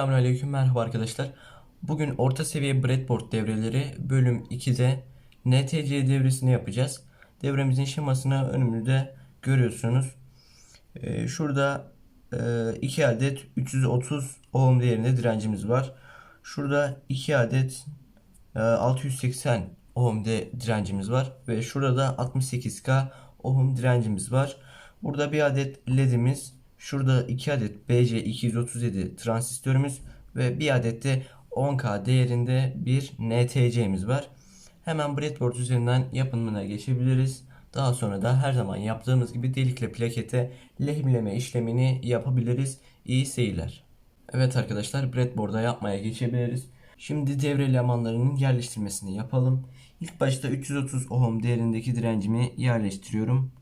Selamünaleyküm merhaba arkadaşlar. Bugün orta seviye breadboard devreleri bölüm 2'de NTC devresini yapacağız. Devremizin şemasını önümüzde görüyorsunuz. Ee, şurada 2 adet 330 ohm değerinde direncimiz var. Şurada 2 adet e, 680 ohm de direncimiz var ve şurada da 68k ohm direncimiz var. Burada bir adet ledimiz Şurada 2 adet BC237 transistörümüz ve bir adet de 10K değerinde bir NTC'miz var. Hemen breadboard üzerinden yapımına geçebiliriz. Daha sonra da her zaman yaptığımız gibi delikle plakete lehimleme işlemini yapabiliriz. İyi seyirler. Evet arkadaşlar breadboard'a yapmaya geçebiliriz. Şimdi devre elemanlarının yerleştirmesini yapalım. İlk başta 330 ohm değerindeki direncimi yerleştiriyorum.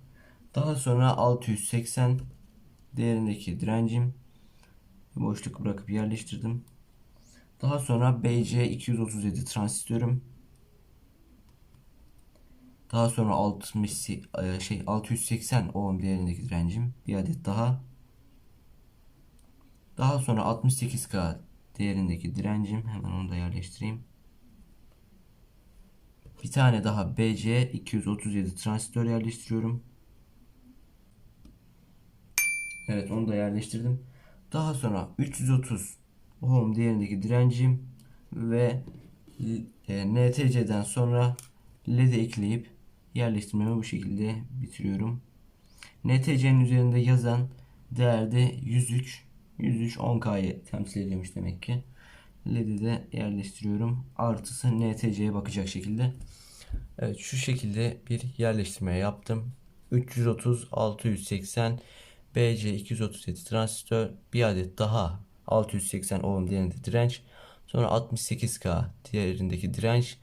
Daha sonra 680 değerindeki direncim boşluk bırakıp yerleştirdim. Daha sonra BC 237 transistörüm. Daha sonra 60 e, şey 680 ohm değerindeki direncim bir adet daha. Daha sonra 68K değerindeki direncim hemen onu da yerleştireyim. Bir tane daha BC 237 transistör yerleştiriyorum. Evet onu da yerleştirdim. Daha sonra 330 ohm değerindeki direncim ve e, NTC'den sonra LED'e ekleyip yerleştirmemi bu şekilde bitiriyorum. NTC'nin üzerinde yazan değerde 103 103 10K'yı temsil ediyormuş demek ki. LED'i de yerleştiriyorum. Artısı NTC'ye bakacak şekilde. Evet şu şekilde bir yerleştirme yaptım. 330 680 BC237 transistör bir adet daha 680 ohm değerinde direnç sonra 68K diğerindeki direnç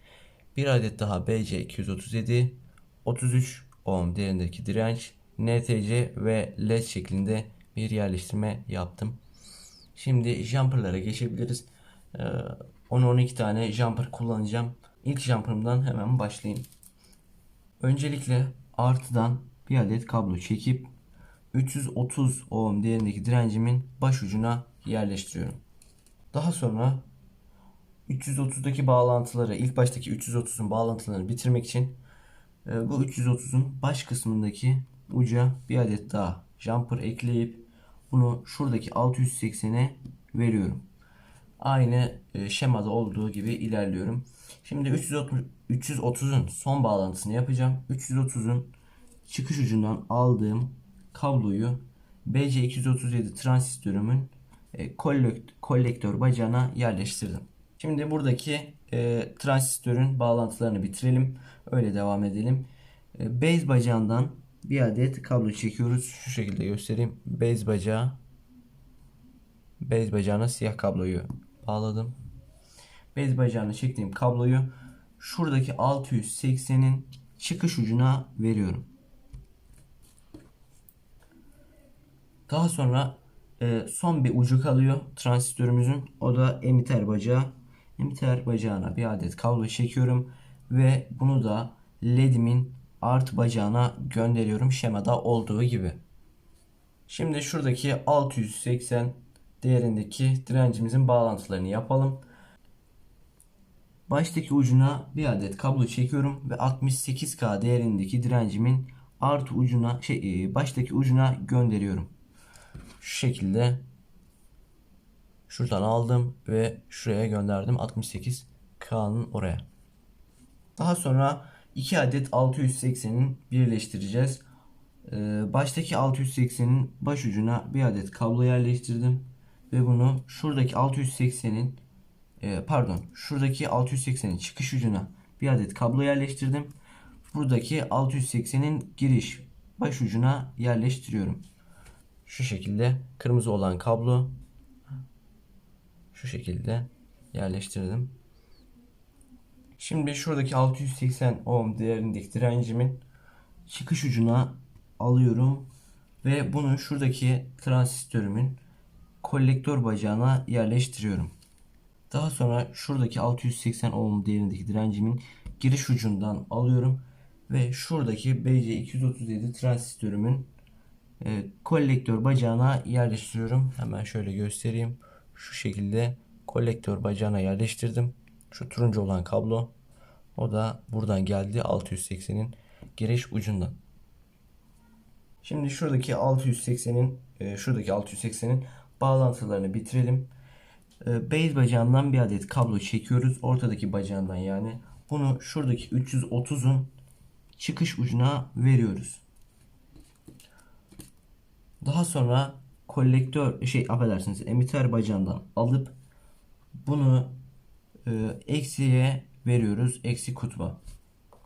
bir adet daha BC237 33 ohm değerindeki direnç NTC ve LED şeklinde bir yerleştirme yaptım. Şimdi jumperlara geçebiliriz. 10-12 ee, tane jumper kullanacağım. İlk jumper'ımdan hemen başlayayım. Öncelikle artıdan bir adet kablo çekip 330 ohm değerindeki direncimin baş ucuna yerleştiriyorum. Daha sonra 330'daki bağlantıları ilk baştaki 330'un bağlantılarını bitirmek için e, bu 330'un baş kısmındaki uca bir adet daha jumper ekleyip bunu şuradaki 680'e veriyorum. Aynı e, şemada olduğu gibi ilerliyorum. Şimdi 330 330'un son bağlantısını yapacağım. 330'un çıkış ucundan aldığım kabloyu BC237 transistörümün e, kolektör bacağına yerleştirdim. Şimdi buradaki e, transistörün bağlantılarını bitirelim. Öyle devam edelim. E, base bacağından bir adet kablo çekiyoruz. Şu şekilde göstereyim. Base bacağı base bacağına siyah kabloyu bağladım. Base bacağına çektiğim kabloyu şuradaki 680'in çıkış ucuna veriyorum. Daha sonra e, son bir ucu kalıyor transistörümüzün. O da emitter bacağı. Emitter bacağına bir adet kablo çekiyorum ve bunu da led'imin art bacağına gönderiyorum şemada olduğu gibi. Şimdi şuradaki 680 değerindeki direncimizin bağlantılarını yapalım. Baştaki ucuna bir adet kablo çekiyorum ve 68K değerindeki direncimin artı ucuna şey e, baştaki ucuna gönderiyorum şu şekilde şuradan aldım ve şuraya gönderdim 68K'nın oraya. Daha sonra 2 adet 680'in birleştireceğiz. Ee, baştaki 680'in baş ucuna bir adet kablo yerleştirdim ve bunu şuradaki 680'in e, pardon şuradaki 680'in çıkış ucuna bir adet kablo yerleştirdim. Buradaki 680'in giriş baş ucuna yerleştiriyorum. Şu şekilde kırmızı olan kablo şu şekilde yerleştirdim. Şimdi şuradaki 680 ohm değerindeki direncimin çıkış ucuna alıyorum ve bunu şuradaki transistörümün kolektör bacağına yerleştiriyorum. Daha sonra şuradaki 680 ohm değerindeki direncimin giriş ucundan alıyorum ve şuradaki BC237 transistörümün e, kolektör bacağına yerleştiriyorum. Hemen şöyle göstereyim. şu şekilde kolektör bacağına yerleştirdim. Şu turuncu olan kablo. O da buradan geldi 680'in giriş ucundan. Şimdi şuradaki 680'in e, şuradaki 680'in bağlantılarını bitirelim. E, base bacağından bir adet kablo çekiyoruz. Ortadaki bacağından yani. Bunu şuradaki 330'un çıkış ucuna veriyoruz. Daha sonra kolektör şey affedersiniz emitter bacağından alıp bunu e, eksiye veriyoruz. Eksi kutba.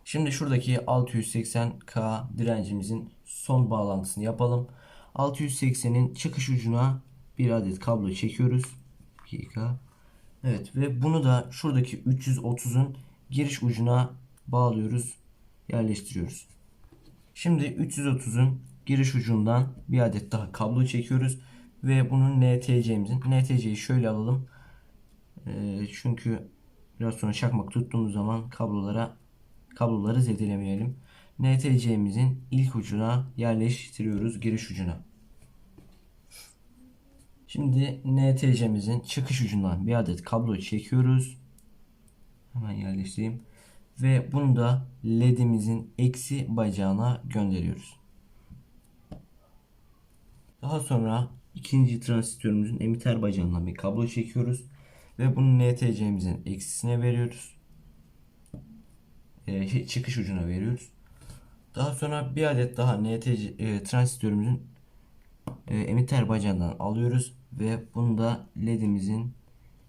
Şimdi şuradaki 680K direncimizin son bağlantısını yapalım. 680'in çıkış ucuna bir adet kablo çekiyoruz. 2K. Evet ve bunu da şuradaki 330'un giriş ucuna bağlıyoruz. Yerleştiriyoruz. Şimdi 330'un giriş ucundan bir adet daha kablo çekiyoruz. Ve bunun NTC'mizin NTC'yi şöyle alalım. Ee, çünkü biraz sonra çakmak tuttuğumuz zaman kablolara kabloları zedelemeyelim. NTC'mizin ilk ucuna yerleştiriyoruz giriş ucuna. Şimdi NTC'mizin çıkış ucundan bir adet kablo çekiyoruz. Hemen yerleştireyim. Ve bunu da ledimizin eksi bacağına gönderiyoruz. Daha sonra ikinci transistörümüzün emitter bacağından bir kablo çekiyoruz. Ve bunu NTC'mizin eksisine veriyoruz. Ee, şey, çıkış ucuna veriyoruz. Daha sonra bir adet daha NTC e, transistörümüzün e, emitter bacağından alıyoruz ve bunu da ledimizin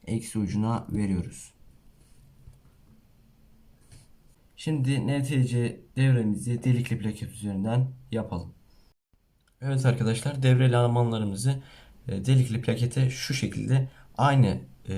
eksi ucuna veriyoruz. Şimdi NTC devremizi delikli plaket üzerinden yapalım. Evet arkadaşlar devre elemanlarımızı e, delikli plakete şu şekilde aynı e,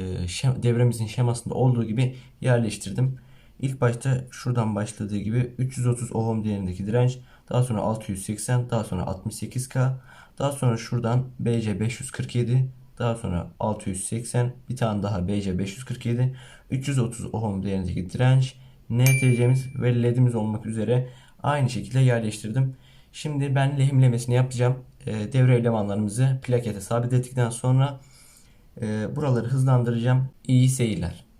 devremizin şemasında olduğu gibi yerleştirdim. İlk başta şuradan başladığı gibi 330 ohm değerindeki direnç, daha sonra 680, daha sonra 68K, daha sonra şuradan BC 547, daha sonra 680, bir tane daha BC 547, 330 ohm değerindeki direnç, NTC'miz ve LED'imiz olmak üzere aynı şekilde yerleştirdim. Şimdi ben lehimlemesini yapacağım. E, devre elemanlarımızı plakete sabitledikten sonra e, buraları hızlandıracağım. İyi seyirler.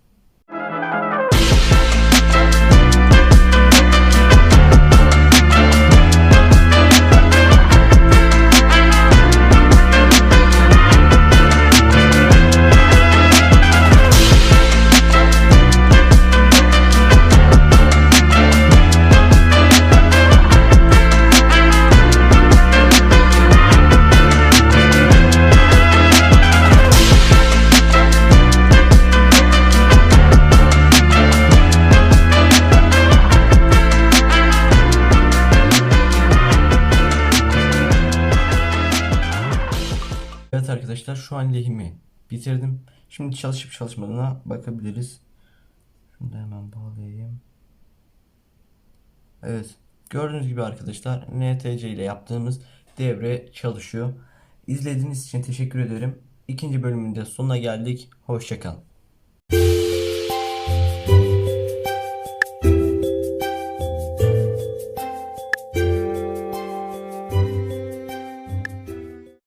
Arkadaşlar şu an lehimi bitirdim. Şimdi çalışıp çalışmadığına bakabiliriz. Şunu da hemen bağlayayım. Evet. Gördüğünüz gibi arkadaşlar NTC ile yaptığımız devre çalışıyor. İzlediğiniz için teşekkür ederim. İkinci bölümünde sonuna geldik. Hoşçakalın.